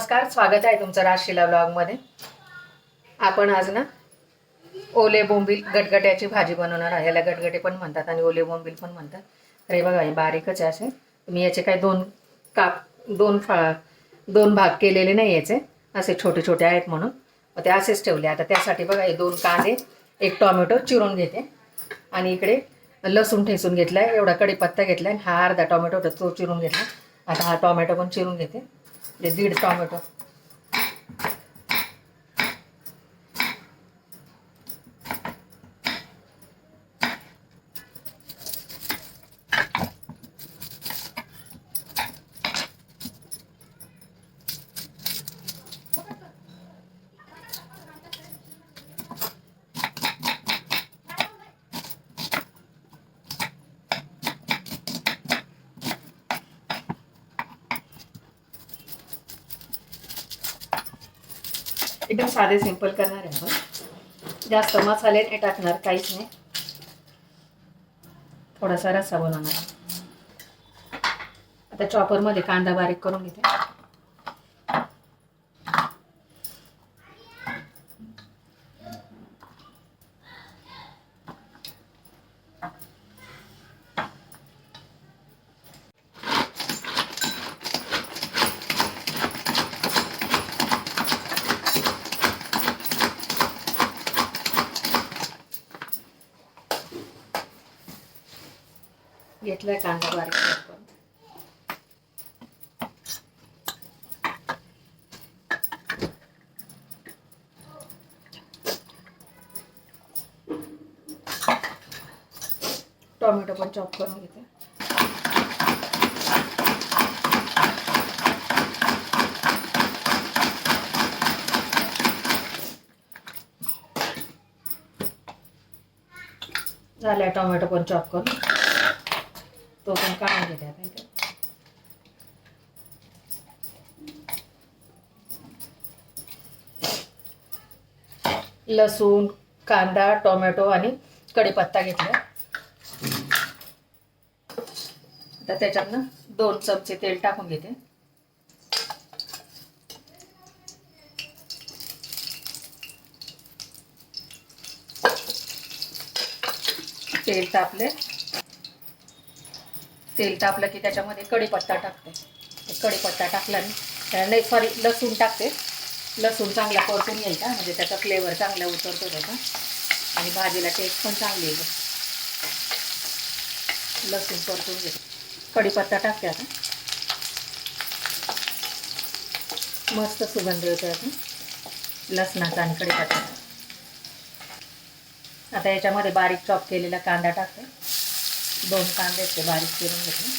नमस्कार स्वागत आहे तुमचं राशीला ब्लॉगमध्ये. आपण आज ना ओले बोंबील गटगट्याची भाजी बनवणार आहे. याला गटगटे पण म्हणतात आणि ओले बोंबील पण म्हणतात. अरे बघा हे बारीकच आहे असे. मी याचे काही दोन काप दोन फा दोन भाग केलेले नाही याचे. असे छोटे छोटे आहेत म्हणून. मग ते असेच ठेवले. आता त्यासाठी बघा हे दोन कांदे एक टॉमॅटो चिरून घेते. आणि इकडे लसूण ठेसून घेतला आहे एवढा कढीपत्ता घेतला आणि हा अर्धा टॉमॅटो होता तो चिरून घेतला. आता हा टॉमॅटो पण चिरून घेते. म्हणजे दीड टॉमॅटो एकदम साधे सिंपल करणार आहे आपण. जास्त मसाले नाही टाकणार काहीच नाही. थोडासा रस्सा बनवणार आता चॉपरमध्ये कांदा बारीक करून घेते. घेतलाय कांदा बारीक आपण टोमॅटो पण चॉप करून घेते. झालंय टोमॅटो पण चॉप करून. तो पण काढून घेते आता इथे. लसूण कांदा टोमॅटो आणि कढीपत्ता घेतला आता त्याच्यातनं दोन चमचे तेल टाकून घेते. तेल तापले तेल तापलं की त्याच्यामध्ये कढीपत्ता टाकते. कढीपत्ता टाकला नाही सॉरी लसूण टाकते. लसूण चांगला परतून घ्यायचा म्हणजे त्याचा फ्लेवर चांगला उतरतो त्याचा. आणि भाजीला टेस्ट पण चांगली येते. लसूण परतून घेते कढीपत्ता टाकते आता. मस्त सुगंध येतो आता लसणाचा आणि कढीपत्ता. आता याच्यामध्ये बारीक चॉप केलेला कांदा टाकते. दोन कांदे ते बारीक करून घेते.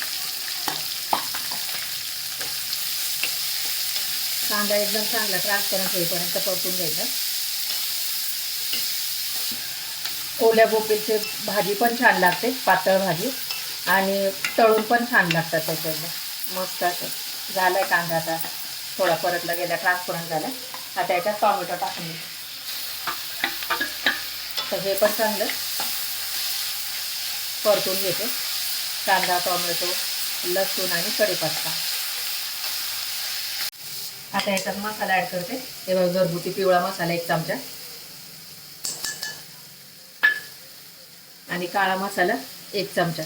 कांदा एकदम चांगला ट्रान्सपरंट होईपर्यंत परतून घ्यायचा. ओल्या बोंबीलची भाजी पण छान लागते पातळ भाजी. आणि तळून पण छान लागतात त्याच्यात मस्त असं झालं कांदा आता. थोडा परतला गेला ट्रान्सपरंट झाला. आता याच्यात टॉमॅटो टाकून तर हे पण चांगलं. परतून घेते. कांदा टोमॅटो लसूण आणि कढीपत्ता. आता याच्यात मसाला ॲड करते. हे घरगुती पिवळा मसाला एक चमचा. आणि काळा मसाला एक चमचा.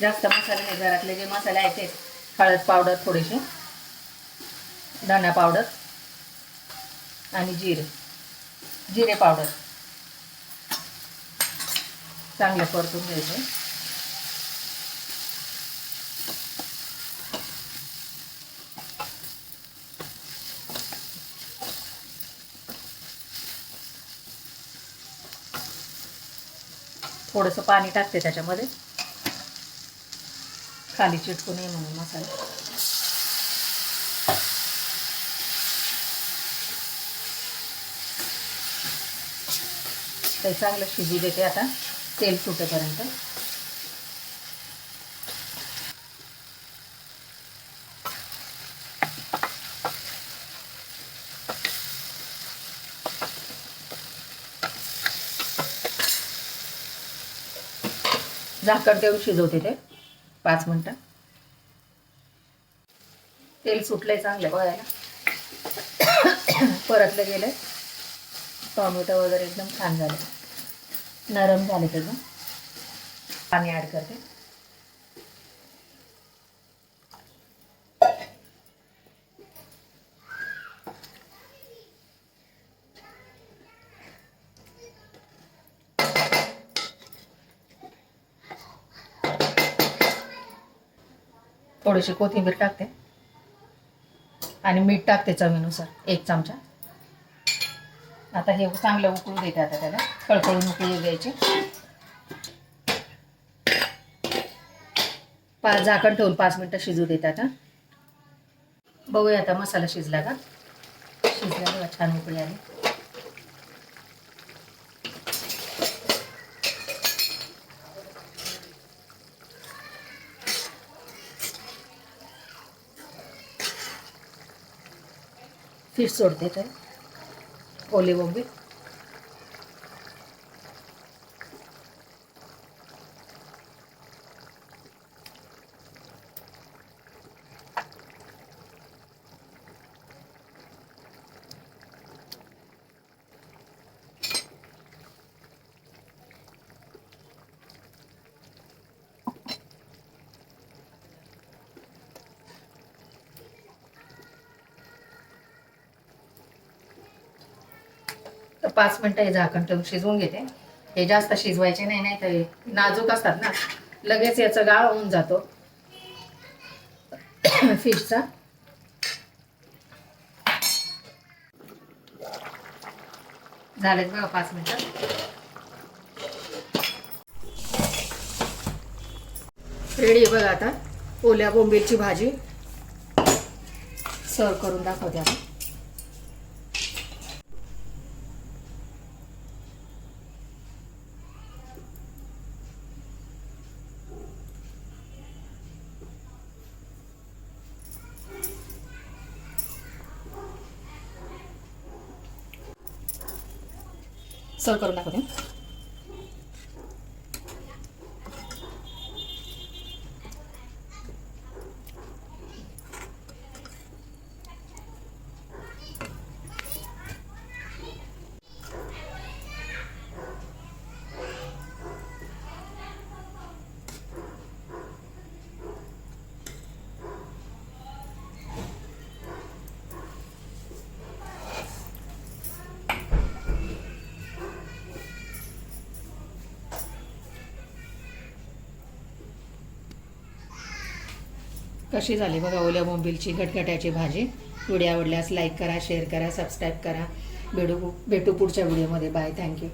जास्त मसाले नाही घरातले जे मसाले आहेत ते. हळद पावडर थोडेसे धना पावडर आणि जिरे. जिरे पावडर. चांगलं परतून घ्यायचं. थोडंसं पाणी टाकते त्याच्यामध्ये. खाली चिटकून नये म्हणून मसाला. ते चांगलं शिजू देते आता. तेल सुटेपर्यंत. झाकण देऊन शिजवते ते. पाच मिनटं. तेल सुटलंय चांगलं बघायला. परतलं गेलं टॉमॅटो वगैरे एकदम छान झालं. नरम झाले त्याचं पाणी. ॲड करते. थोडीशी कोथिंबीर टाकते. आणि मीठ टाकते चवीनुसार एक चमचा. आता हे चांगलं उकळू देते आता त्याला. कळकळून उकळू द्यायचे. पाच झाकण ठेवून पाच मिनटं शिजू देतात आता. बघूया आता मसाला शिजला का? शिजला बघा छान उकळी आली. फिश सोडते तर. ओले बोंबी तर पाच मिनटं हे झाकण ठेवून शिजवून घेते. हे जास्त शिजवायचे नाही नाही तर नाजूक असतात ना लगेच याचा गाळ होऊन जातो. फिशचा. झालेत बघा पाच मिनटं. रेडी आहे बघा आता. ओल्या बोंबीलची भाजी. सर्व करून दाखवते आता. सर्व करून दाखवते. कशी झाली बघा ओल्या बोंबिलची गटगट्याची भाजी. व्हिडिओ आवडल्यास लाईक करा शेअर करा सबस्क्राईब करा. भेटू भेटू पुढच्या व्हिडिओमध्ये. Bye thank you